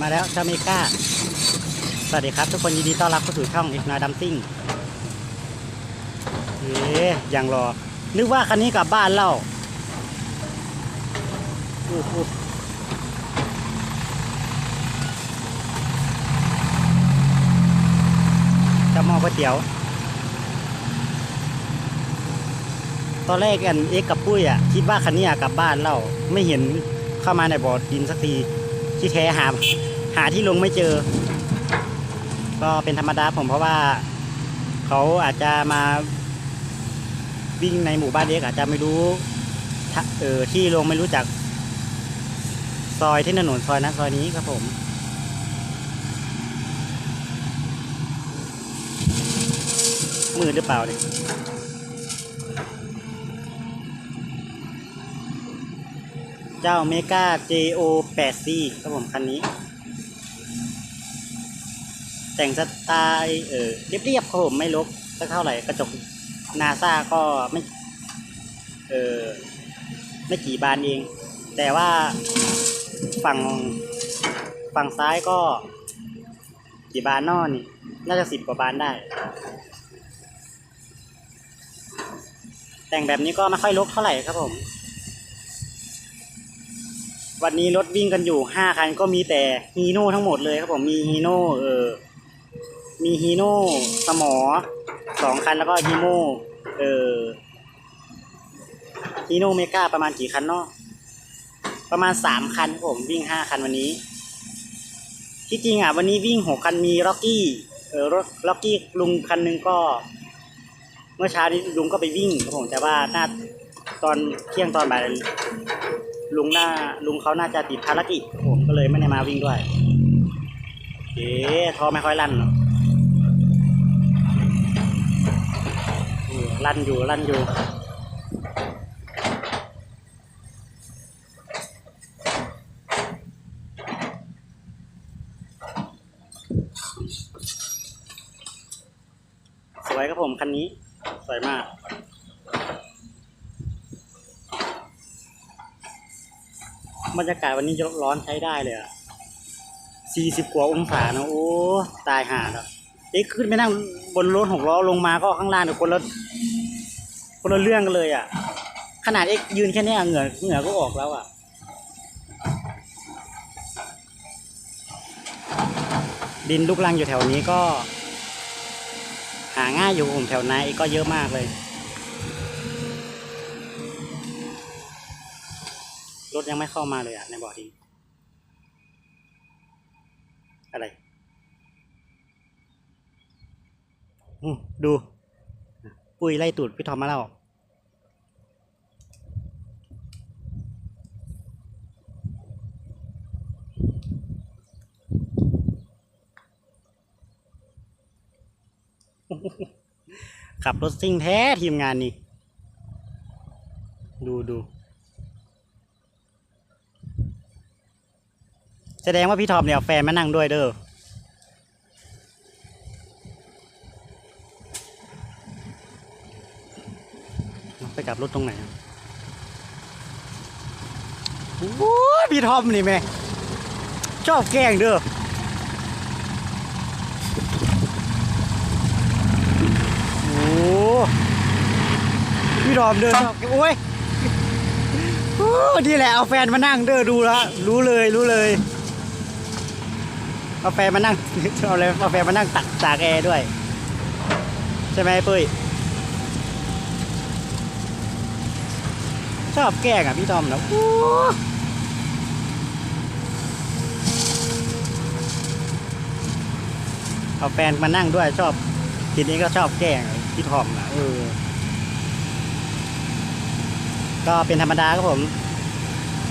มาแล้วเจ้าเมกาสวัสดีครับ ทุกคนยินดีต้อนรับเข้าสู่ช่องอีกนาดัมซิ่ง เอ๊ยยังรอ นึกว่าคันนี้กลับบ้านเล่าอู้หูจะมอก๋วยเตี๋ยว ตอนแรกกันเอ็กกับปุ้ยอะ คิดว่าคันนี้อะกลับบ้านเล่า ไม่เห็นเข้ามาในบ่อดินสักทีที่แท้หาหาที่ลงไม่เจอ ก็เป็นธรรมดาผมเพราะว่า เขาอาจจะมา วิ่งในหมู่บ้านเล็กอาจจะไม่รู้ทะเออที่ลงไม่รู้จัก ซอยที่ถนนซอยนั้นซอยนี้ครับผมมือหรือเปล่าเนี่ยเจ้าเมกา JO 8 C ครับผมคันนี้ แต่งสไตล์เออเรียบๆครับผมไม่ลบสักเท่าไหร่กระจก นาซาก็ไม่เออไม่กี่บานเอง แต่ว่าฝั่งฝั่งซ้ายก็ กี่บานนอนี่ น่าจะสิบกว่าบานได้ แต่งแบบนี้ก็ไม่ค่อยลกเท่าไหร่ครับผม วันนี้รถวิ่งกันอยู่ห้าคันก็มีแต่ฮีโน่ทั้งหมดเลยครับผมมีฮีโน่เออมีฮีโน่สมอ สองคันแล้วก็ฮีโน่เออฮีโน่เมกาประมาณกี่คันเนาะประมาณสามคันผมวิ่งห้าคันวันนี้ ที่จริงอะวันนี้วิ่งหกคันมีล็อกกี้เออรถล็อกกี้ลุงคันหนึ่งก็ เมื่อเช้านี้ลุงก็ไปวิ่งครับผมแต่ว่าน่าตอนเที่ยงตอนบ่ายลุงหน่าลุงเขาน่าจะติดภารกิจผมก็เลยไม่ได้มาวิ่งด้วยเอ๊ะทอไม่ค่อยลั่นเนอะ ลั่นอยู่ลั่นอยู่สวยครับผมคันนี้ สวยมากบรรยากาศวันนี้ร้อนใช้ได้เลยอะสี่สิบกว่าองศานะโอ้ ตายห่าแล้วเอ๊ะขึ้นไปนั่งบนรถหกล้อลงมาก็ข้างล่างเนี่ยคนละ คนละเรื่องกันเลยอะ ขนาดเอ็กยืนแค่นี้เหงื่อเหงื่อก็ออกแล้วอะดินลูกลังอยู่แถวนี้ก็ หาง่ายอยู่ผมแถวนาก็เยอะมากเลยรถยังไม่เข้ามาเลยอะในบ่อดินอะไรดู ปุ้ยไล่ตูดพี่ทอมมาแล้วขับรถซิ่งแท้ทีมงานนี่ ดูดู แสดงว่าพี่ทอมเนี่ยแฟนมานั่งด้วยเด้อ กลับรถตรงไหนอะโอ้ยพี่ทอมนี่แม่ชอบแกล้งเด้อโอ้พี่ทอมเดินชอบโอ้ยโอ้นี่แหละเอาแฟนมานั่งเด้อดูแลวรู้เลยรู้เลยเอาแฟนมานั่งเอาเลยเอาแฟนมานั่งตักตากแอร์ด้วย ใช่ไหมปุ้ย ชอบแกล้งอะพี่ทอมนะเอาแฟนมานั่งด้วยชอบ ทีนี้ก็ชอบแกล้งพี่ทอมนะเออ ก็เป็นธรรมดาครับผม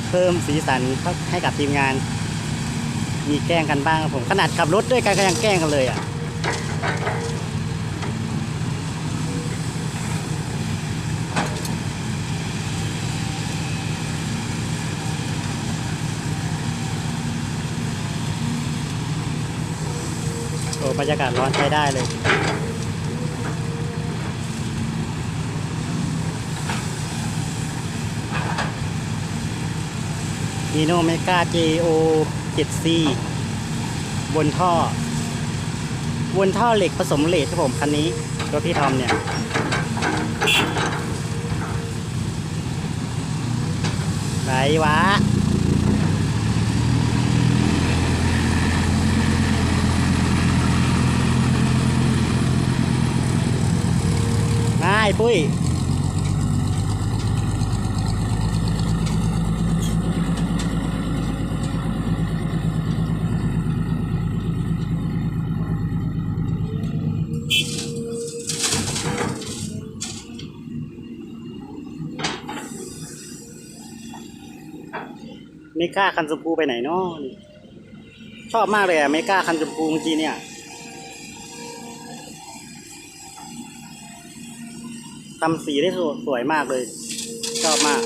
เพิ่มสีสันให้กับทีมงาน มีแกล้งกันบ้างครับผม ขนาดขับรถด้วยกันก็ยังแกล้งกันเลยอะ บรรยากาศร้อนใช้ได้เลย นีโนเมกา JO 7C บนท่อ บนท่อเหล็กผสมเหล็กครับผมคันนี้รถพี่ทอมเนี่ยไหนวะ มาไอ้ ปุ้ยเมกาคันชมพูไปไหนเนาะชอบมากเลยอะเมกาคันชมพูเมื่อกี้เนี่ย ทำสีได้สวยสวยมากเลย ชอบมาก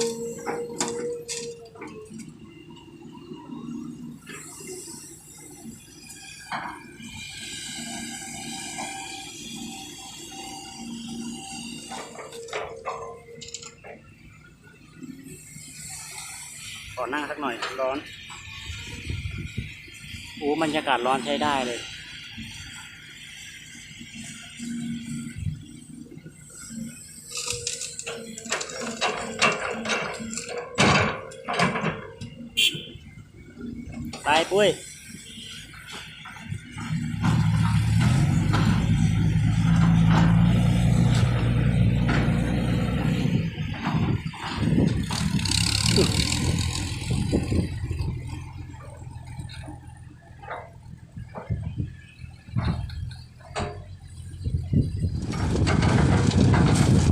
ขอนั่งสักหน่อยร้อน โอ้บรรยากาศร้อนใช้ได้เลย ไปปุ้ย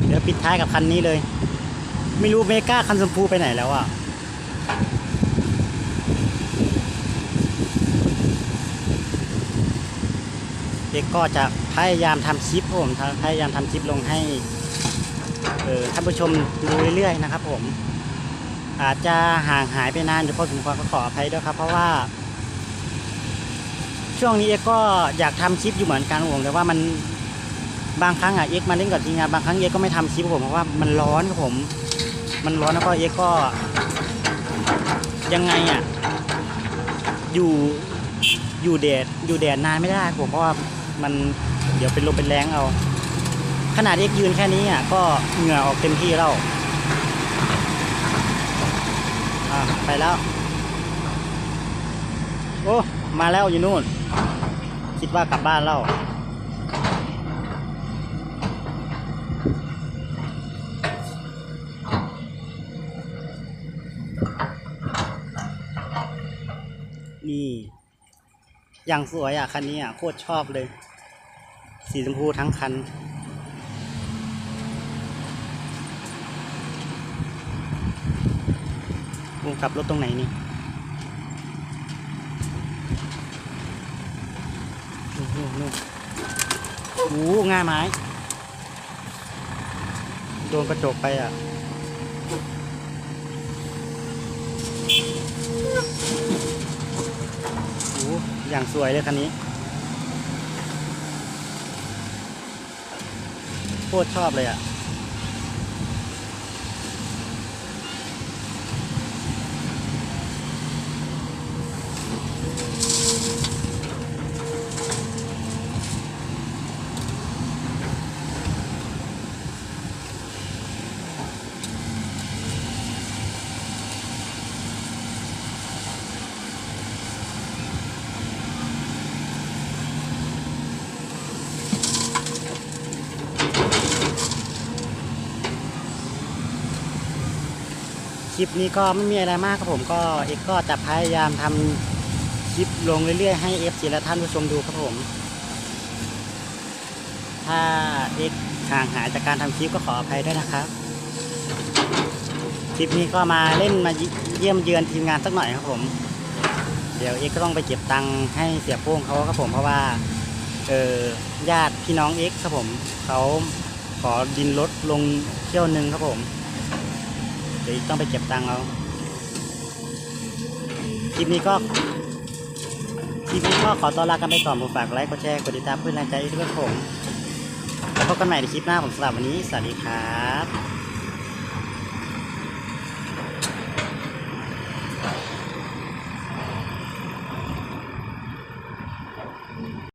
เดี๋ยวปิดท้ายกับคันนี้เลย ไม่รู้เมกาคันชมพูไปไหนแล้วอะ เด็กก็จะพยายามทำคลิปผมพยายามทำคลิปลงให้ท่านผู้ชมดูเรื่อยๆนะครับผม อาจจะห่างหายไปนานหรือพอสมควรก็ขออภัยด้วยครับ เพราะว่า ช่วงนี้เอ็กก็อยากทำคลิปอยู่เหมือนกันผมแต่ว่ามันบางครั้งอะเอ็กมาเล่นกับทีมงานบางครั้งเอ็กก็ไม่ทำคลิปผมเพราะว่ามันร้อนครับผม มันร้อนแล้วก็เอ็กก็ ยังไงอะอยู่อยู่แดดอยู่แดดนานไม่ได้ครับผมเพราะว่า มันเดี๋ยวเป็นลมเป็นแรงเอา ขนาดเอ็กยืนแค่นี้อะก็เหงื่อออกเต็มที่แล้วอะไปแล้ว โอ้มาแล้วอยู่นู่น คิดว่ากลับบ้านแล้วนี่อย่างสวยอะ คันนี้อะ โคตรชอบเลย สีชมพูทั้งคัน วงกลับรถตรงไหนนี่นู่นนู่นโอ้โหง่ายไม้ โดนกระจกไปอะโอ้อย่างสวยเลยคันนี้ โคตรชอบเลยอะ ลิปนี้ก็ไม่มีอะไรมากครับผมก็เอกก็จะพยายามทำคลิปลงเรื่อยๆให้เอฟซีและท่านผู้ชมดูครับผม ถ้าเอกห่างหายจากการทำคลิปก็ขออภัยด้วยนะครับ คลิปนี้ก็มาเล่นมาเยี่ยมเยือนทีมงานสักหน่อยครับผม เดี๋ยวเอกก็ต้องไปเก็บตังค์ให้เสียโป้งเขาครับผมเพราะว่าเออญาติพี่น้องเอกครับผมเขาขอดินรถลงเที่ยวหนึ่งครับผม เดี๋ยวต้องไปเก็บตังค์เอาคลิปนี้ก็คลิปนี้ก็ขอต้อนรับกันไปก่อนผมฝากไลค์กดแชร์กดติดตามเพื่อนแรงใจด้วยผมแล้วพบกันใหม่ในคลิปหน้าผมสำหรับวันนี้ สวัสดีครับ